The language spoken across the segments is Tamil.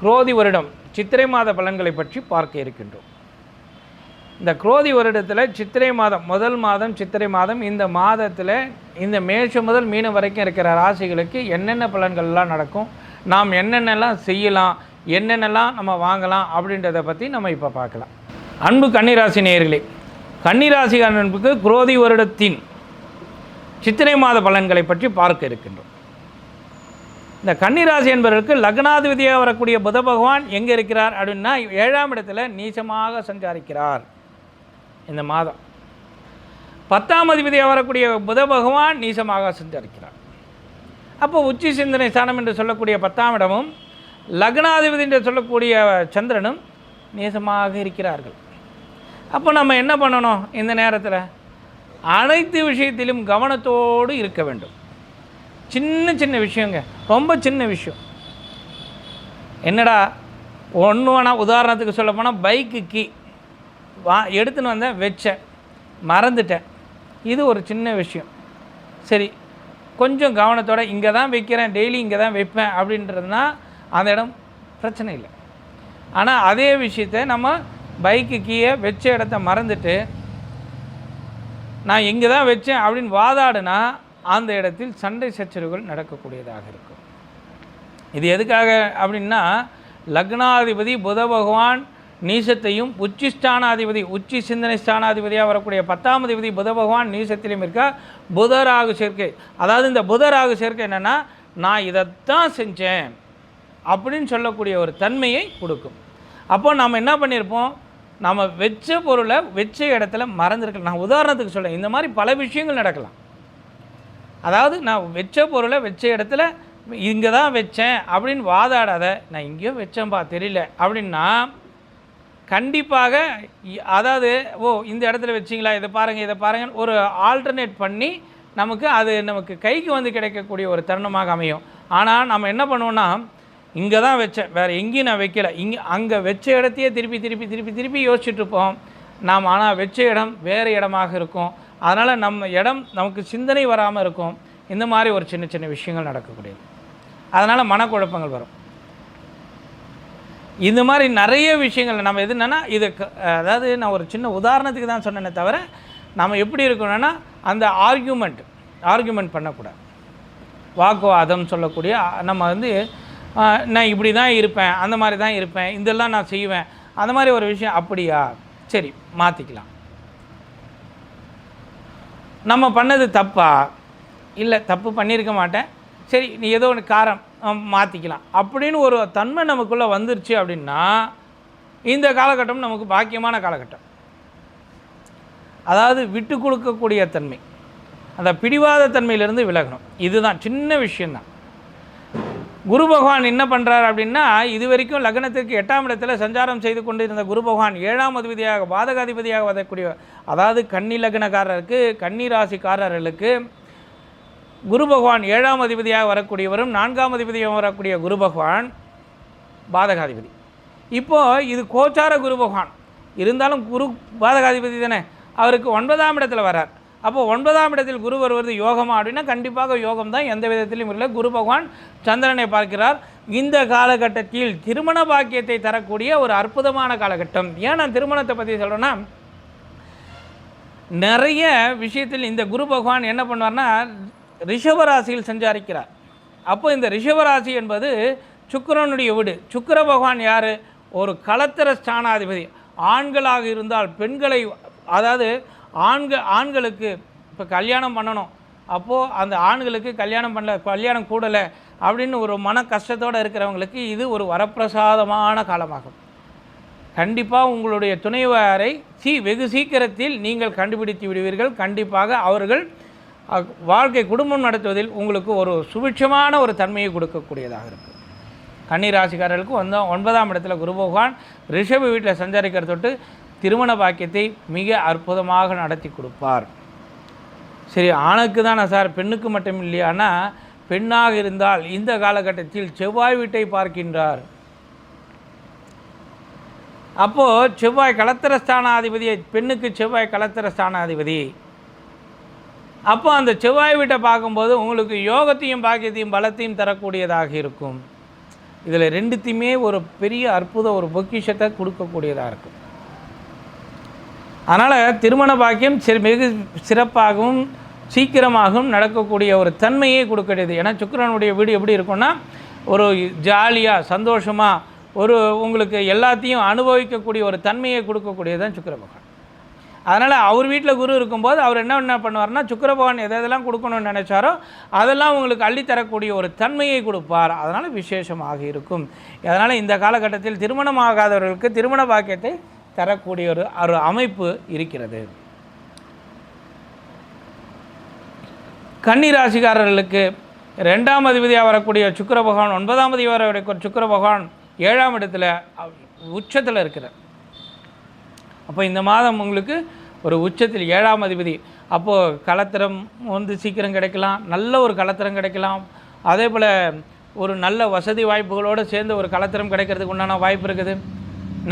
குரோதி வருடம் சித்திரை மாத பலன்களை பற்றி பார்க்க இருக்கின்றோம். இந்த குரோதி வருடத்தில் சித்திரை மாதம் முதல் மாதம் சித்திரை மாதம் இந்த மாதத்தில் இந்த மேஷம் முதல் மீனம் வரைக்கும் இருக்கிற ராசிகளுக்கு என்னென்ன பலன்கள்லாம் நடக்கும் நாம் என்னென்னலாம் செய்யலாம் என்னென்னலாம் நம்ம வாங்கலாம் அப்படின்றத பற்றி நம்ம இப்போ பார்க்கலாம். அன்பு கன்னிராசி நேயர்களே கன்னிராசி அன்புக்கு குரோதி வருடத்தின் சித்திரை மாத பலன்களை பற்றி பார்க்க இருக்கின்றோம். இந்த கன்னிராசி என்பவர்களுக்கு லக்னாதிபதியாக வரக்கூடிய புத பகவான் எங்கே இருக்கிறார் அப்படின்னா ஏழாம் இடத்துல நீச்சமாக சஞ்சாரிக்கிறார். இந்த மாதம். பத்தாம் அதிபதியாக வரக்கூடிய புத பகவான் நீசமாக சஞ்சரிக்கிறார். அப்போ உச்சி சிந்தனை ஸ்தானம் என்று சொல்லக்கூடிய பத்தாம் இடமும் லக்னாதிபதி என்று சொல்லக்கூடிய சந்திரனும் நேசமாக இருக்கிறார்கள். அப்போ நம்ம என்ன பண்ணணும் இந்த நேரத்தில்? அனைத்து விஷயத்திலும் கவனத்தோடு இருக்க வேண்டும். சின்ன சின்ன விஷயங்க. ரொம்ப சின்ன விஷயம். என்னடா? ஒன்று வேணால் உதாரணத்துக்கு சொல்ல போனால் பைக்கு கீ. வா எடுத்துன்னு வந்தேன் வச்சேன். மறந்துட்டேன். இது ஒரு சின்ன விஷயம். சரி கொஞ்சம் கவனத்தோடு இங்கே தான் வைக்கிறேன் டெய்லி இங்கே தான் வைப்பேன் அப்படின்றதுனா அந்த இடம் பிரச்சனை இல்லை. ஆனால் அதே விஷயத்தை நம்ம பைக்கு கீயை வச்ச இடத்த மறந்துட்டு நான் இங்கே தான் வச்சேன் அப்படின்னு வாதாடுனா அந்த இடத்தில் சண்டை சச்சரவுகள் நடக்கக்கூடியதாக இருக்கும். இது எதுக்காக அப்படின்னா லக்னாதிபதி புத பகவான் நீசத்தையும் உச்சி ஸ்தானாதிபதி உச்சி சிந்தனை ஸ்தானாதிபதியாக வரக்கூடிய பத்தாம் அதிபதி புத பகவான் நீசத்திலும் இருக்கா? புதராகு சேர்க்கை. அதாவது இந்த புதராகு சேர்க்கை என்னென்னா நான் இதைத்தான் செஞ்சேன் அப்படின்னு சொல்லக்கூடிய ஒரு தன்மையை கொடுக்கும். அப்போ நம்ம என்ன பண்ணியிருப்போம் நம்ம வச்ச பொருளை வச்ச இடத்துல மறந்துருக்கலாம். நான் உதாரணத்துக்கு சொல்கிறேன் இந்த மாதிரி பல விஷயங்கள் நடக்கலாம். அதாவது நான் வச்ச பொருளை வச்ச இடத்துல இங்கே தான் வச்சேன் அப்படின்னு வாதாடாத நான் இங்கேயோ வச்சேன்பா தெரியல. அப்படின்னா கண்டிப்பாக அதாவது ஓ இந்த இடத்துல வச்சிங்களா இதை பாருங்கள் இதை பாருங்கள் ஒரு ஆல்டர்னேட் பண்ணி நமக்கு அது நமக்கு கைக்கு வந்து கிடைக்கக்கூடிய ஒரு தருணமாக அமையும். ஆனால் நம்ம என்ன பண்ணுவோம்னா இங்கே தான் வச்சேன் வேறு எங்கேயும் நான் வைக்கல. இங்கே அங்கே வச்ச இடத்தையே திருப்பி திருப்பி திருப்பி திருப்பி யோசிச்சுட்ருப்போம் நாம் ஆனால் வச்ச இடம் வேறு இடமாக இருக்கும். அதனால் நம்ம இடம் நமக்கு சிந்தனை வராமல் இருக்கும். இந்த மாதிரி ஒரு சின்ன சின்ன விஷயங்கள் நடக்கக்கூடியது. அதனால் மனக்குழப்பங்கள் வரும். இந்த மாதிரி நிறைய விஷயங்கள் நம்ம எது என்னென்னா இது க- அதாவது நான் ஒரு சின்ன உதாரணத்துக்கு தான் சொன்னேனே தவிர நம்ம எப்படி இருக்கணும்னா அந்த ஆர்கியூமெண்ட் ஆர்கியூமெண்ட் பண்ணக்கூடாது. வாக்குவாதம் சொல்லக்கூடிய நம்ம வந்து நான் இப்படி தான் இருப்பேன் அந்த மாதிரி தான் இருப்பேன் இதெல்லாம் நான் செய்வேன் அந்த மாதிரி ஒரு விஷயம் அப்படியா? சரி மாற்றிக்கலாம் நம்ம பண்ணது தப்பா? இல்லை தப்பு பண்ணியிருக்க மாட்டேன். சரி நீ ஏதோ ஒன்று காரம் மாற்றிக்கலாம் அப்படின்னு ஒரு தன்மை நமக்குள்ளே வந்துருச்சு அப்படின்னா இந்த காலகட்டம் நமக்கு பாக்கியமான காலகட்டம். அதாவது விட்டு கொடுக்கக்கூடிய தன்மை. அந்த பிடிவாத தன்மையிலேருந்து விலகணும். இதுதான் சின்ன விஷயந்தான் குரு பகவான் என்ன பண்ணுறார் அப்படின்னா இது வரைக்கும் லக்னத்திற்கு எட்டாம் இடத்துல சஞ்சாரம் செய்து கொண்டிருந்த குரு பகவான் ஏழாம் அதிபதியாக பாதகாதிபதியாக வரக்கூடிய அதாவது கன்னி லக்னக்காரருக்கு கன்னி ராசிக்காரர்களுக்கு குரு பகவான் ஏழாம் அதிபதியாக வரக்கூடியவரும் நான்காம் அதிபதியாக வரக்கூடிய குரு பகவான் பாதகாதிபதி. இப்போது இது கோச்சார குரு பகவான். இருந்தாலும் குரு பாதகாதிபதி தானே. அவருக்கு ஒன்பதாம் இடத்துல வரார் அப்போ ஒன்பதாம் இடத்தில் குரு வருவது யோகமா அப்படின்னா கண்டிப்பாக யோகம் தான் எந்த விதத்திலும் இல்லை. குரு பகவான் சந்திரனை பார்க்கிறார். இந்த காலகட்டத்தில் திருமண பாக்கியத்தை தரக்கூடிய ஒரு அற்புதமான காலகட்டம். ஏன் நான் திருமணத்தை பற்றி சொல்கிறேன்னா நிறைய விஷயத்தில் இந்த குரு பகவான் என்ன பண்ணுவார்னா ரிஷபராசியில் சஞ்சாரிக்கிறார். அப்போ இந்த ரிஷபராசி என்பது சுக்கிரனுடைய வீடு. சுக்கிர பகவான் யார்? ஒரு களத்திர ஸ்தானாதிபதி. ஆண்களாக இருந்தால் பெண்களை அதாவது ஆண்கள் ஆண்களுக்கு இப்போ கல்யாணம் பண்ணணும். அப்போது அந்த ஆண்களுக்கு கல்யாணம் பண்ணல கல்யாணம் கூடலை அப்படின்னு ஒரு மன கஷ்டத்தோடு இருக்கிறவங்களுக்கு இது ஒரு வரப்பிரசாதமான காலமாகும். கண்டிப்பாக உங்களுடைய துணைவாரை சீ வெகு சீக்கிரத்தில் நீங்கள் கண்டுபிடித்து விடுவீர்கள். கண்டிப்பாக அவர்கள் வாழ்க்கை குடும்பம் நடத்துவதில் உங்களுக்கு ஒரு சுபிட்சமான ஒரு தன்மையை கொடுக்கக்கூடியதாக இருக்கும் கன்னி ராசிக்காரர்களுக்கு வந்த ஒன்பதாம் இடத்துல குரு பகவான் ரிஷப வீட்டில் சஞ்சாரிக்கிற தொட்டு திருமண பாக்கியத்தை மிக அற்புதமாக நடத்தி கொடுப்பார். சரி ஆணுக்கு தானே சார் பெண்ணுக்கு மட்டும் இல்லையானா பெண்ணாக இருந்தால் இந்த காலகட்டத்தில் செவ்வாய் வீட்டை பார்க்கின்றார். அப்போது செவ்வாய் கலத்திர ஸ்தானாதிபதியை பெண்ணுக்கு செவ்வாய் கலத்திர ஸ்தானாதிபதி அப்போ அந்த செவ்வாய் வீட்டை பார்க்கும்போது உங்களுக்கு யோகத்தையும் பாக்கியத்தையும் பலத்தையும் தரக்கூடியதாக இருக்கும். இதில் ரெண்டுத்தையுமே ஒரு பெரிய அற்புத ஒரு பொக்கிஷத்தை கொடுக்கக்கூடியதாக இருக்கும். அதனால் திருமண பாக்கியம் சிறு மிக சிறப்பாகவும் சீக்கிரமாகவும் நடக்கக்கூடிய ஒரு தன்மையே கொடுக்கிறது ஏன்னா சுக்கரனுடைய வீடு எப்படி இருக்கும்னா ஒரு ஜாலியாக சந்தோஷமாக ஒரு உங்களுக்கு எல்லாத்தையும் அனுபவிக்கக்கூடிய ஒரு தன்மையை கொடுக்கக்கூடியது தான் பகவான். அதனால் அவர் வீட்டில் குரு இருக்கும்போது அவர் என்ன என்ன பண்ணுவார்னா சுக்கர பகவான் எதை எதெல்லாம் கொடுக்கணும்னு நினச்சாரோ அதெல்லாம் உங்களுக்கு அள்ளித்தரக்கூடிய ஒரு தன்மையை கொடுப்பார். அதனால் விசேஷமாக இருக்கும். அதனால் இந்த காலகட்டத்தில் திருமணம் ஆகாதவர்களுக்கு திருமண பாக்கியத்தை தரக்கூடிய ஒரு ஒரு அமைப்பு இருக்கிறது. கன்னிராசிக்காரர்களுக்கு ரெண்டாம் அதிபதியாக வரக்கூடிய சுக்கர பகவான் ஒன்பதாம் அதிபதி வரக்கூடிய சுக்கிர பகவான் ஏழாம் இடத்துல உச்சத்தில் இருக்கிறார். அப்போ இந்த மாதம் உங்களுக்கு ஒரு உச்சத்தில் ஏழாம் அதிபதி. அப்போது கலத்திரம் வந்து சீக்கிரம் கிடைக்கலாம் நல்ல ஒரு கலத்திரம் கிடைக்கலாம். அதே போல் ஒரு நல்ல வசதி வாய்ப்புகளோடு சேர்ந்து ஒரு கலத்திரம் கிடைக்கிறதுக்கு உண்டான வாய்ப்பு இருக்குது.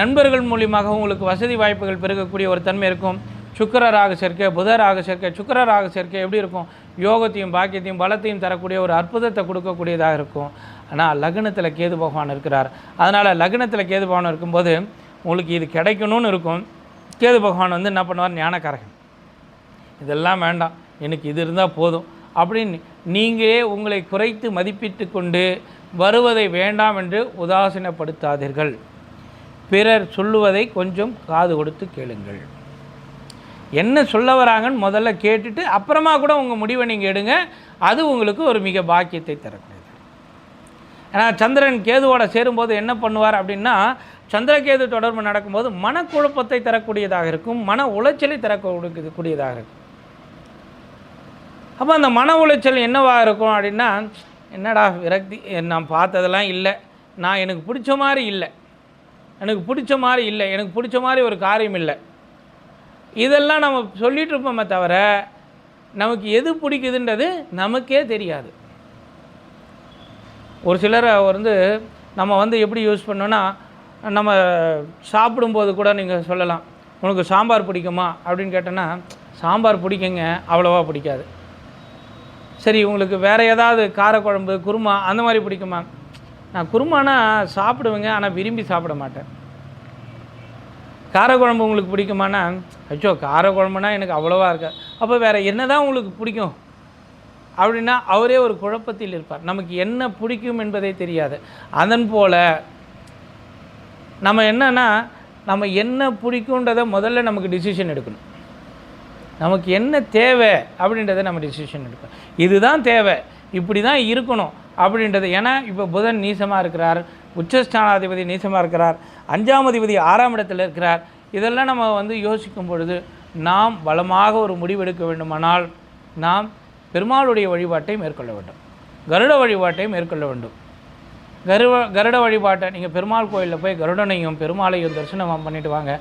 நண்பர்கள் மூலியமாக உங்களுக்கு வசதி வாய்ப்புகள் பெருகக்கூடிய ஒரு தன்மை இருக்கும். சுக்கரராக சேர்க்க புதராக சேர்க்கை சுக்கரராக சேர்க்கை எப்படி இருக்கும்? யோகத்தையும் பாக்கியத்தையும் பலத்தையும் தரக்கூடிய ஒரு அற்புதத்தை கொடுக்கக்கூடியதாக இருக்கும். ஆனால் லக்னத்தில் கேது பகவான் இருக்கிறார். அதனால் லக்னத்தில் கேது பகவான் இருக்கும்போது உங்களுக்கு இது கிடைக்கணும்னு இருக்கும். கேது பகவான் வந்து என்ன பண்ணுவார்? ஞானக்காரகன். இதெல்லாம் வேண்டாம். எனக்கு இது இருந்தால் போதும். அப்படின்னு நீங்களே உங்களை குறைத்து மதிப்பிட்டு கொண்டு வருவதை வேண்டாம் என்று உதாசீனப்படுத்தாதீர்கள். பிறர் சொல்லுவதை கொஞ்சம் காது கொடுத்து கேளுங்கள். என்ன சொல்ல வராங்கன்னு முதல்ல கேட்டுட்டு அப்புறமா கூட உங்கள் முடிவை நீங்கள் எடுங்க. அது உங்களுக்கு ஒரு மிக பாக்கியத்தை தரக்கூடியது. ஏன்னா சந்திரன் கேதுவோட சேரும்போது என்ன பண்ணுவார் அப்படின்னா சந்திரகேது தொடர்பு நடக்கும்போது மனக்குழப்பத்தை தரக்கூடியதாக இருக்கும் மன உளைச்சலை தரக்கூடியதாக இருக்கும். அப்போ அந்த மன உளைச்சல் என்னவாக இருக்கும் அப்படின்னா என்னடா விரக்தி நான் பார்த்ததெல்லாம் இல்லை நான் எனக்கு பிடிச்ச மாதிரி இல்லை. எனக்கு பிடிச்ச மாதிரி இல்லை எனக்கு பிடிச்ச மாதிரி ஒரு காரியம் இல்லை. இதெல்லாம் நம்ம சொல்லிகிட்ருப்போமே இருப்போமே தவிர நமக்கு எது பிடிக்குதுன்றது நமக்கே தெரியாது. ஒரு சிலரை வந்து நம்ம வந்து எப்படி யூஸ் பண்ணோன்னா நம்ம சாப்பிடும்போது கூட நீங்கள் சொல்லலாம் உனக்கு சாம்பார் பிடிக்குமா? அப்படின்னு கேட்டோன்னா சாம்பார் பிடிக்குங்க அவ்வளோவா பிடிக்காது. சரி உங்களுக்கு வேறு ஏதாவது காரக்குழம்பு குருமா அந்த மாதிரி பிடிக்குமா? நான் குருமானா சாப்பிடுவேங்க ஆனால் விரும்பி சாப்பிட மாட்டேன். காரக்குழம்பு உங்களுக்கு பிடிக்குமானா? அச்சோ காரக்குழம்புனா எனக்கு அவ்வளோவா இருக்கா. அப்போ வேறு என்ன தான் உங்களுக்கு பிடிக்கும்? அப்படின்னா அவரே ஒரு குழப்பத்தில் இருப்பார். நமக்கு என்ன பிடிக்கும் என்பதே தெரியாது. அதன் போல் நம்ம என்னன்னா நம்ம என்ன பிடிக்குன்றதை முதல்ல நமக்கு டிசிஷன் எடுக்கணும். நமக்கு என்ன தேவை அப்படின்றத நம்ம டிசிஷன் எடுக்கணும். இதுதான் தேவை. இப்படி தான் இருக்கணும் அப்படின்றது. ஏன்னா இப்போ புதன் நீசமாக இருக்கிறார் உச்சஸ்தானாதிபதி நீசமாக இருக்கிறார் அஞ்சாம் அதிபதி ஆறாம் இடத்தில் இருக்கிறார். இதெல்லாம் நம்ம வந்து யோசிக்கும் பொழுது நாம் பலமாக ஒரு முடிவெடுக்க வேண்டுமானால் நாம் பெருமாளுடைய வழிபாட்டை மேற்கொள்ள வேண்டும். கருட வழிபாட்டை மேற்கொள்ள வேண்டும். கருவ கருட வழிபாட்டை நீங்கள் பெருமாள் கோயிலில் போய் கருடனையும் பெருமாளையும் தரிசனம் பண்ணிட்டு வாங்க.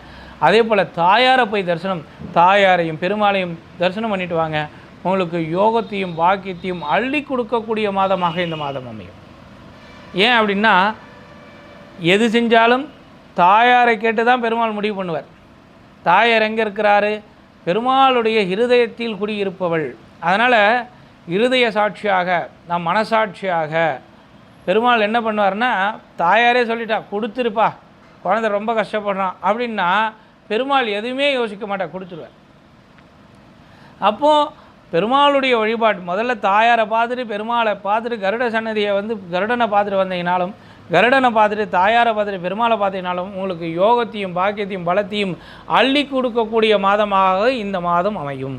அதே போல் தாயாரை போய் தரிசனம் தாயாரையும் பெருமாளையும் தரிசனம் பண்ணிட்டு வாங்க. உங்களுக்கு யோகத்தையும் பாக்கியத்தையும் அள்ளி கொடுக்கக்கூடிய மாதமாக இந்த மாதம் அமையும். ஏன் அப்படின்னா எது செஞ்சாலும் தாயாரை கேட்டு தான் பெருமாள் முடிவு பண்ணுவார். தாயார் எங்கே இருக்கிறாரு? பெருமாளுடைய இருதயத்தில் குடியிருப்பவள். அதனால் இருதய சாட்சியாக நான் மனசாட்சியாக பெருமாள் என்ன பண்ணுவார்னா தாயாரே சொல்லிட்டா கொடுத்துருப்பா குழந்தை ரொம்ப கஷ்டப்படுறான். அப்படின்னா பெருமாள் எதுவுமே யோசிக்க மாட்டா கொடுத்துருவார். அப்போது பெருமாளுடைய வழிபாடு. முதல்ல தாயாரை பார்த்துட்டு பெருமாளை பார்த்துட்டு கருட சன்னதியை வந்து கருடனை பார்த்துட்டு வந்தீங்கனாலும் கருடனை பார்த்துட்டு தாயாரை பார்த்துட்டு பெருமாளை பார்த்தீங்கனாலும் உங்களுக்கு யோகத்தையும் பாக்கியத்தையும் பலத்தையும் அள்ளி கொடுக்கக்கூடிய மாதமாக இந்த மாதம் அமையும்.